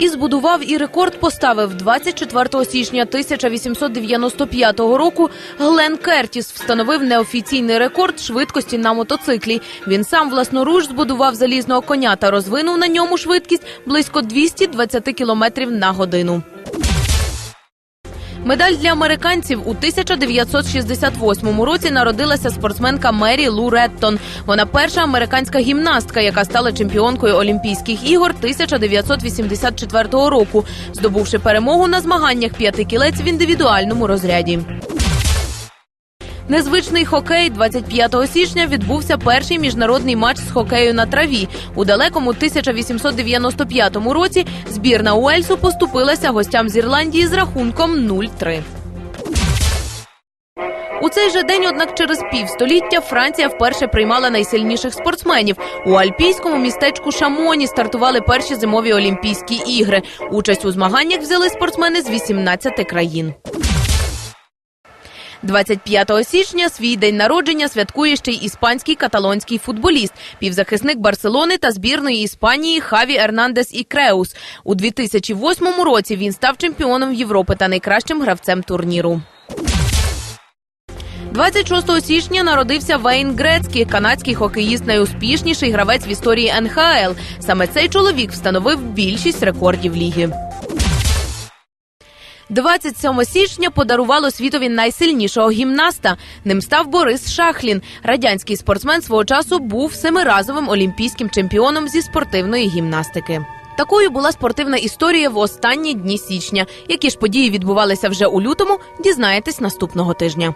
І збудував і рекорд поставив 24 січня 1895 року. Глен Кертіс встановив неофіційний рекорд швидкості на мотоциклі. Він сам власноруч збудував залізного коня та розвинув на ньому швидкість близько 220 км на годину. Медаль для американців у 1968 році народилася спортсменка Мері Лу Реттон. Вона перша американська гімнастка, яка стала чемпіонкою Олімпійських ігор 1984 року, здобувши перемогу на змаганнях п'яти кілець в індивідуальному розряді. Незвичний хокей 25 січня відбувся перший міжнародний матч з хокею на траві. У далекому 1895 році збірна Уельсу поступилася гостям з Ірландії з рахунком 0-3. У цей же день, однак, через півстоліття Франція вперше приймала найсильніших спортсменів. У альпійському містечку Шамоні стартували перші зимові Олімпійські ігри. Участь у змаганнях взяли спортсмени з 18 країн. 25 січня свій день народження святкує ще й іспанський каталонський футболіст, півзахисник Барселони та збірної Іспанії Хаві Ернандес і Креус. У 2008 році він став чемпіоном Європи та найкращим гравцем турніру. 26 січня народився Вейн Грецький, канадський хокеїст, найуспішніший гравець в історії НХЛ. Саме цей чоловік встановив більшість рекордів ліги. 27 січня подарувало світові найсильнішого гімнаста. Ним став Борис Шахлін. Радянський спортсмен свого часу був семиразовим олімпійським чемпіоном зі спортивної гімнастики. Такою була спортивна історія в останні дні січня. Які ж події відбувалися вже у лютому, дізнаєтесь наступного тижня.